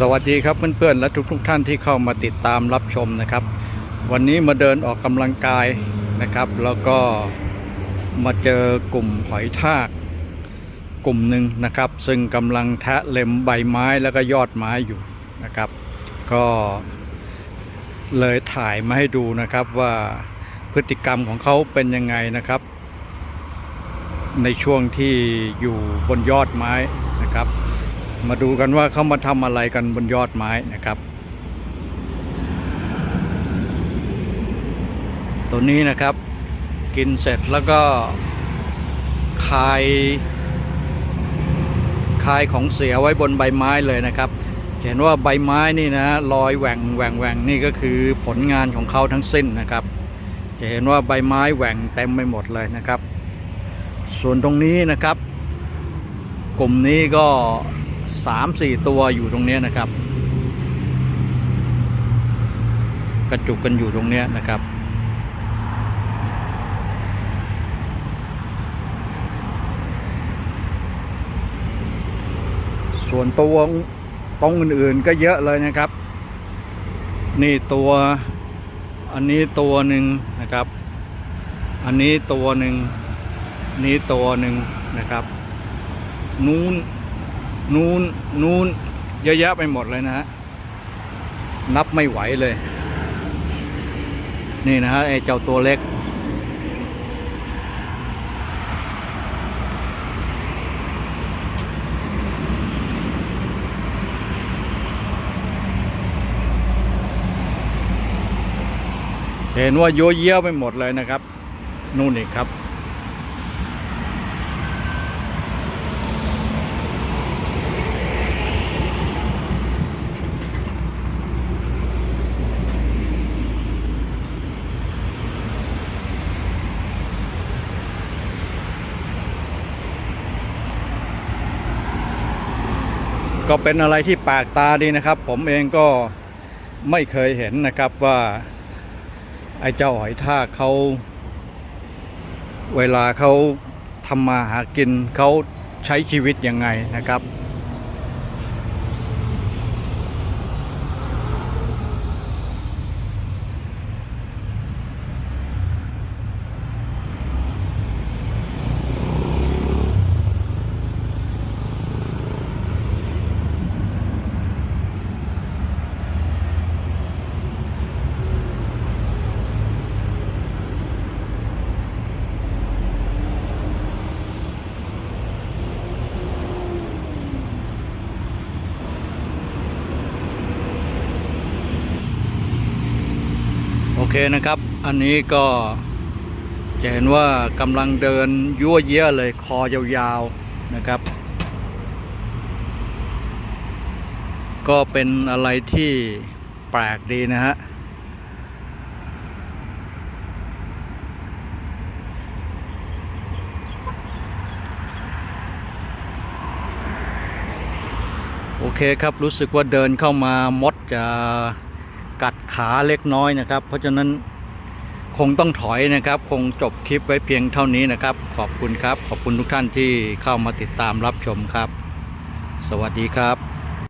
สวัสดีครับเพื่อนๆและทุกๆท่านที่เข้ามาติดตามรับชมนะครับ วันนี้มาเดินออกกำลังกายนะครับ แล้วก็มาเจอกลุ่มหอยทากกลุ่มหนึ่งนะครับ ซึ่งกำลังแทะเล็มใบไม้แล้วก็ยอดไม้อยู่นะครับ ก็เลยถ่ายมาให้ดูนะครับว่าพฤติกรรมของเขาเป็นยังไงนะครับ ในช่วงที่อยู่บนยอดไม้นะครับ มาดูกันว่าเขามาทำอะไรกันบนยอดไม้นะครับตัวนี้นะครับ กินเสร็จแล้วก็คายคายของเสียไว้บนใบไม้เลยนะครับ เห็นว่าใบไม้นี่นะลอยแหว่งแหว่งแหว่งนี่ก็คือผลงานของเขาทั้งสิ้นนะครับ จะเห็นว่าใบไม้แหว่งเต็มไปหมดเลยนะครับ ส่วนตรงนี้นะครับ กลุ่มนี้ก็ สามสี่ตัวอยู่ตรงนี้นะครับ กระจุกกันอยู่ตรงนี้นะครับ ส่วนตัวตรงอื่นๆก็เยอะเลยนะครับ นี่ตัวอันนี้ตัวหนึ่งนะครับ อันนี้ตัวหนึ่งนี้ตัวหนึ่งนะครับ นู้น นู้นนู้นเยอะแยะไปหมดเลยนะฮะนับไม่ไหวเลย นี่นะฮะไอ้เจ้าตัวเล็ก เห็นว่าโยเยี่ยไปหมดเลยนะครับ นู่นอีกครับ ก็เป็นอะไรที่แปลกตาดีนะครับ ผมเองก็ไม่เคยเห็นนะครับว่า ไอ้เจ้าหอยทากเขาเวลาเขาทำมาหากินเขาใช้ชีวิตยังไงนะครับ อเคนะครับ อันนี้ก็จะเห็นว่ากำลังเดินยั่วเยี่ยเลยคอยาวๆนะครับ ก็เป็นอะไรที่แปลกดีนะฮะโอเคครับรู้สึกว่าเดินเข้ามามดจะ กัดขาเล็กน้อยนะครับ เพราะฉะนั้นคงต้องถอยนะครับ คงจบคลิปไว้เพียงเท่านี้นะครับ ขอบคุณครับ ขอบคุณทุกท่านที่เข้ามาติดตามรับชมครับ สวัสดีครับ